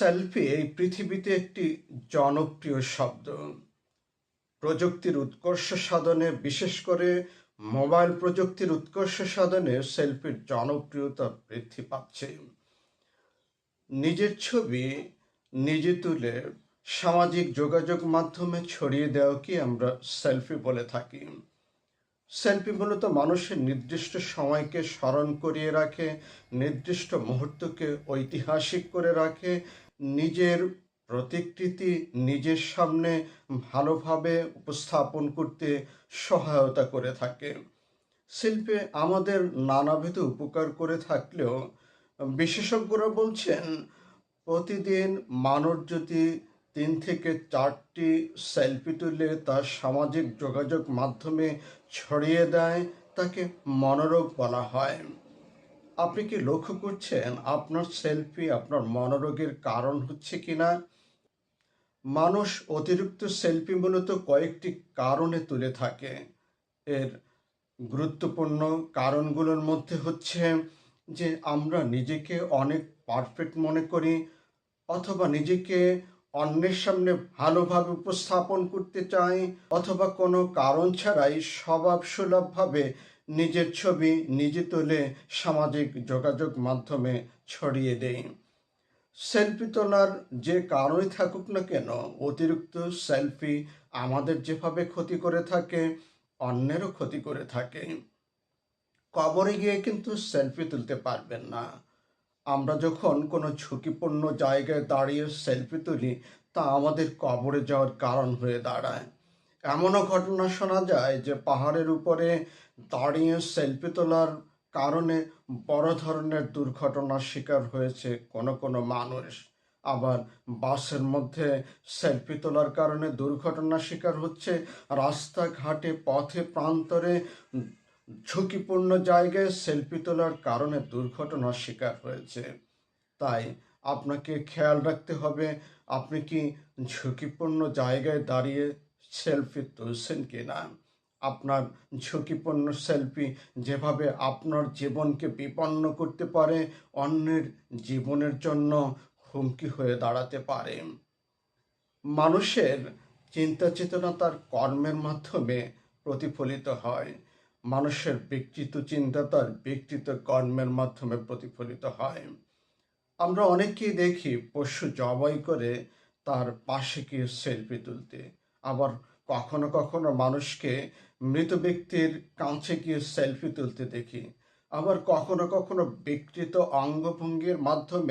Selfie এই পৃথিবীতে একটি জনপ্রিয় শব্দ। প্রযুক্তির উৎকর্ষ সাধনে, বিশেষ করে মোবাইল প্রযুক্তির উৎকর্ষ সাধনে সেলফির জনপ্রিয়তা বৃদ্ধি পাচ্ছে। নিজের ছবি নিজে তুলে সামাজিক যোগাযোগ মাধ্যমে ছড়িয়ে দেওয়াকে আমরা সেলফি বলে থাকি। সেলফি মূলত মানুষের নির্দিষ্ট সময়কে স্মরণ করিয়ে রাখে, নির্দিষ্ট মুহূর্তকে ঐতিহাসিক করে রাখে নিজের প্রতিকৃতি নিজের সামনে ভালোভাবে উপস্থাপন করতে সহায়তা করে থাকে। শিল্পে আমাদের নানাবিধ উপকার করে থাকলেও বিশেষজ্ঞরা বলছেন, প্রতিদিন মানুষ যদি তিন থেকে চারটি সেলফি তুলে তার সামাজিক যোগাযোগ মাধ্যমে ছড়িয়ে দেয়, তাকে মনোরোগ বলা হয়। আপনি কি লক্ষ্য করছেন আপনার সেলফি আপনার মনোরোগের কারণ হচ্ছে কিনা? মানুষ অতিরিক্ত সেলফি মূলত কয়েকটি কারণে তুলে থাকে। এর গুরুত্বপূর্ণ কারণগুলোর মধ্যে হচ্ছে যে আমরা নিজেকে অনেক পারফেক্ট মনে করি অথবা নিজেকে অন্যের সামনে ভালোভাবে উপস্থাপন করতে চাই অথবা কোনো কারণ ছাড়াই স্বভাব সুলভভাবে নিজের ছবি নিজে তুলে সামাজিক যোগাযোগ মাধ্যমে ছড়িয়ে দেয়। সেলফি তোলার যে কারণই থাকুক না কেন, অতিরিক্ত সেলফি আমাদের যেভাবে ক্ষতি করে থাকে, অন্যেরও ক্ষতি করে থাকে। কবরে গিয়ে কিন্তু সেলফি তুলতে পারবেন না। আমরা যখন কোনো ঝুঁকিপূর্ণ জায়গায় দাঁড়িয়ে সেলফি তুলি, তা আমাদের কবরে যাওয়ার কারণ হয়ে দাঁড়ায়। এমনও ঘটনা শোনা যায় যে পাহাড়ের উপরে দাঁড়িয়ে সেলফি তোলার কারণে বড় ধরনের দুর্ঘটনার শিকার হয়েছে কোনো কোনো মানুষ। আবার বাসের মধ্যে সেলফি তোলার কারণে দুর্ঘটনার শিকার হচ্ছে রাস্তাঘাটে, পথে, প্রান্তরে ঝুঁকিপূর্ণ জায়গায় সেলফি তোলার কারণে দুর্ঘটনার শিকার হয়েছে। তাই আপনাকে খেয়াল রাখতে হবে, আপনি কি ঝুঁকিপূর্ণ জায়গায় দাঁড়িয়ে সেলফি তুলছেন কি না? আপনার ঝুঁকিপূর্ণ সেলফি যেভাবে আপনার জীবনকে বিপন্ন করতে পারে, অন্যের জীবনের জন্য হুমকি হয়ে দাঁড়াতে পারে। মানুষের চিন্তা চেতনা তার কর্মের মাধ্যমে প্রতিফলিত হয়। মানুষের ব্যক্তিত্ব চিন্তা তার ব্যক্তিত্ব কর্মের মাধ্যমে প্রতিফলিত হয়। আমরা অনেকেই দেখি পশু জবাই করে তার পাশে গিয়ে সেলফি তুলতে। আবার কখনো কখনো মানুষকে মৃত ব্যক্তির কাছে গিয়ে সেলফি তুলতে দেখি। আবার কখনো কখনো বিকৃত অঙ্গভঙ্গির মাধ্যমে